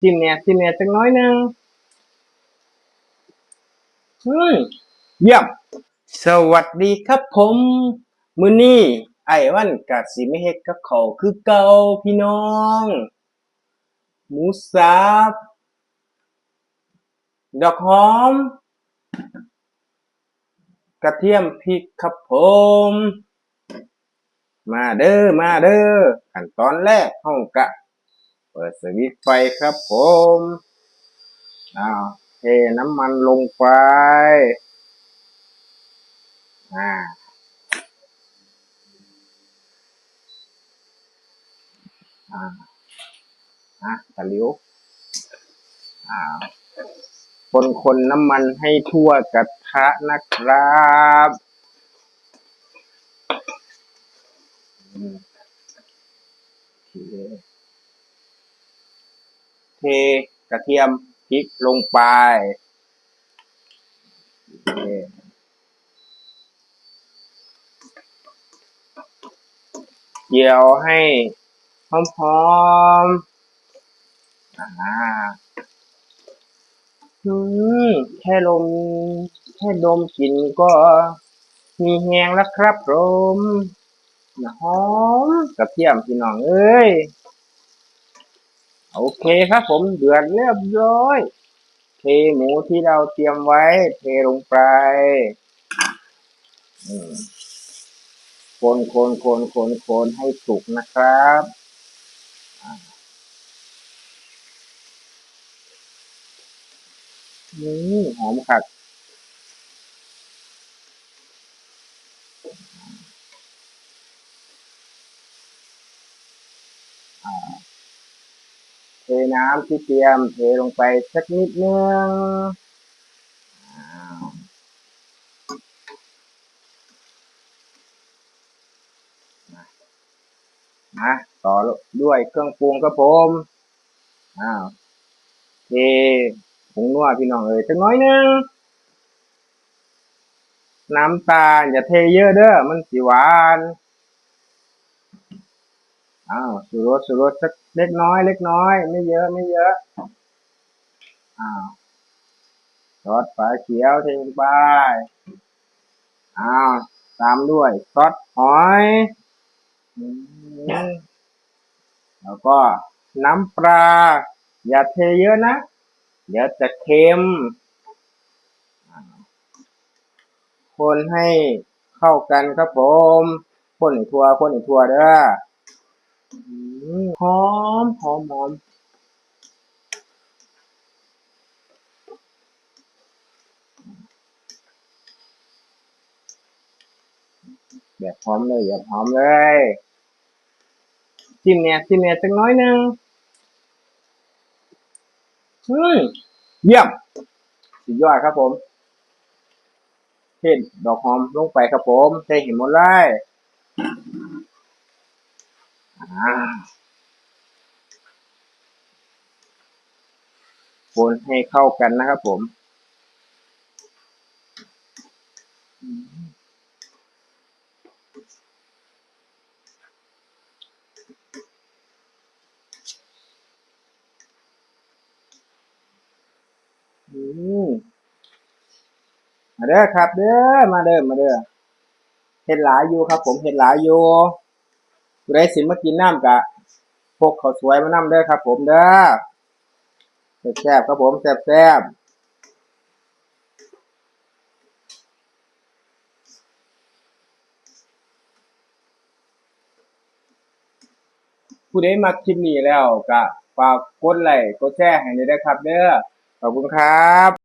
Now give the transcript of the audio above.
จิ้มเนี่ยจิ้มเนี่ยจักหน้อยนึงอืมเยี่ยมสวัสดีครับผม มื้อนี้ไอ้วันกะสิไม่เฮ็ดกับเขาคือเก่าพี่น้อง หมูสับดอกหอม กระเทียมพริกครับผม มาเด้อมาเด้อขั้นตอนแรกห้องกะ เปิดสวิตไฟครับผมอ้าวเทน้ำมันลงไปอ่าอ่าอะตะลิวอ่าคนคนน้ำมันให้ทั่วกระทะนะครับอืมโอเค เทกระเทียมพริกลงไปเคเกี่ยวให้หอมๆอ่าอืมแค่ลมแค่ดมกลิ่นก็ มีแหงแล้วครับผมหอมกระเทียมพี่น้องเอ้ย โอเคครับผมเดือดเรียบร้อย เทหมูที่เราเตรียมไว้ เทลงไปคนคนคนคนคนให้สุกนะครับอ่าอืมหอมคัก เทน้ำที่เตรียมเทลงไปสักนิดนึงอ้ามาต่อด้วยเครื่องปรุงครับผมอ้าวเทผงนัวพี่น้องเอ๋ยสักน้อยนึงน้ำตาลอย่าเทเยอะเด้อมันสิหวาน อ้าวสูรสสูรสสักเล็กน้อย เล็กน้อย ไม่เยอะไม่เยอะอ้าวซอสฝาเขียวเทลงไปอ้าวตามด้วยซอสหอยแล้วก็น้ำปลาอย่าเทเยอะนะ เดี๋ยวจะเค็มคนให้เข้ากันครับผมคนอีกทัวคนอีกทัวเด้อ หอมหอมหอมแบบหอมเลยแบบหอมเลยจิ้มเนี่ยจิ้มเนี่ยจังน้อยนึงอืมเยี่ยมสุดยอดครับผมเทดอกหอมลงไปครับผมเทเห็นหมดเลย คนให้เข้ากันนะครับผมอืมมาเด้อครับเด้อ มาเด้อ มาเด้อเห็ดหลายอยู่ครับผม เห็ดหลายอยู่ ผู้ใดสิมากินน้ำกะพกข้าวสวยมาน้ำเด้อครับ ผมเด้อแซ่บครับผมแซ่บๆผู้ใดมาคลิปนี้แล้วก็ฝากกดไลค์กดแชร์ให้ด้วยนะครับ เด้อขอบคุณครับ